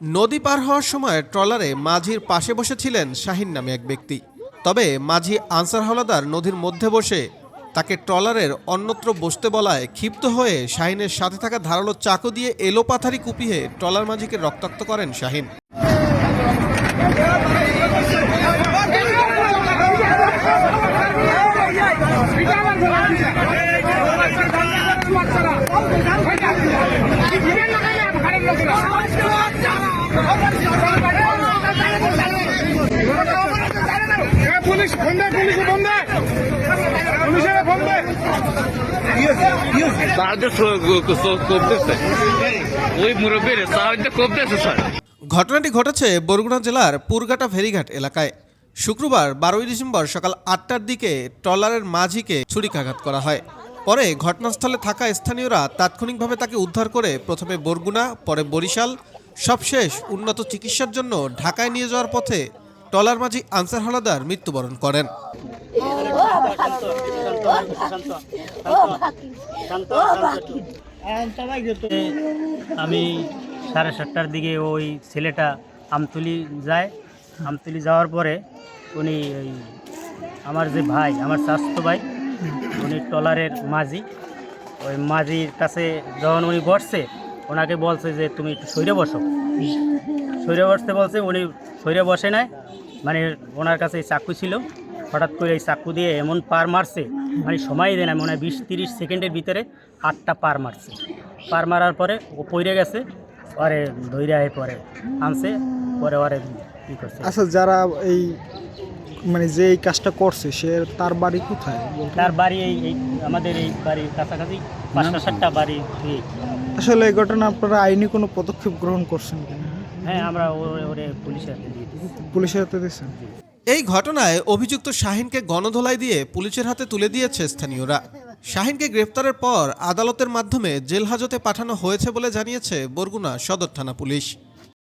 নদী পার হওয়ার সময় ট্রলারে মাঝির পাশে বসেছিলেন শাহিন নামে এক ব্যক্তি তবে মাঝি আনসার হাওলাদার নদীর মধ্যে বসে তাকে ট্রলারের অন্যত্র বসতে বলায় ক্ষিপ্ত হয়ে শাহিনের সাথে থাকা ধারালো চাকু দিয়ে এলোপাথারি কুপিয়ে ট্রলার মাঝিকে রক্তাক্ত করেন শাহিন পুলিশ ফোন দে পুলিশে ফোন দে পুলিশে ফোন দে সাহায্য করতেছে। ওই মুরব্বীর সাহায্য করতেছে স্যার। ঘটনাটি ঘটেছে বরগুনা জেলার পুরগাটা ফেরিঘাট এলাকায়। শুক্রবার বারোই ডিসেম্বর সকাল আটটার দিকে ট্রলারের মাঝিকে ছুরিকাঘাত করা হয়। পরে ঘটনাস্থলে থাকা স্থানীয়রা তাৎক্ষণিকভাবে তাকে উদ্ধার করে প্রথমে বরগুনা পরে বরিশাল সবশেষ উন্নত চিকিৎসার জন্য ঢাকায় নিয়ে যাওয়ার পথে ট্রলার মাঝি আনসার হালাদার মৃত্যুবরণ করেন। আমি সাড়ে সাতটার দিকে ওই ছেলেটা আমতুলি যায়। আমতুলি যাওয়ার পরে উনি ওই আমার যে ভাই, আমার স্বাস্থ্য ভাই, উনি ট্রলারের মাঝি। ওই মাঝির কাছে যখন উনি বসছে ওনাকে বলছে যে তুমি একটু সৈরে বসো। সৈরে বসতে বলছে উনি সৈরে বসে নাই। মানে ওনার কাছে এই চাকু ছিল। হঠাৎ করে এই চাকু দিয়ে এমন পার মারছে মানে সময় দেয় না মনে হয় বিশ তিরিশ সেকেন্ডের ভিতরে আটটা পার মারছে। পার মারার পরে ও পড়ে গেছে পরে ধৈর্য আয় পরে আনছে পরে ওরে কী করছে। আচ্ছা যারা এই মানে যে এই কাজটা করছে সে তার বাড়ি কোথায়? তার বাড়ি এই এই আমাদের এই বাড়ির কাছাকাছি পাঁচটা সাতটা বাড়ি। আসলে এই ঘটনা আপনারা আইনি কোনো পদক্ষেপ গ্রহণ করছেন কিনা হ্যাঁ আমরা ওরে ওরে পুলিশের হাতে দিয়ে দিয়েছি। পুলিশের হাতে দিয়েছেন? এই ঘটনায় অভিযুক্ত শাহিনকে গণধোলাই দিয়ে পুলিশের হাতে তুলে দিয়েছে স্থানীয়রা। শাহিনকে গ্রেফতারের পর আদালতের মাধ্যমে জেল হাজতে পাঠানো হয়েছে বলে জানিয়েছে বরগুনা সদর থানা পুলিশ।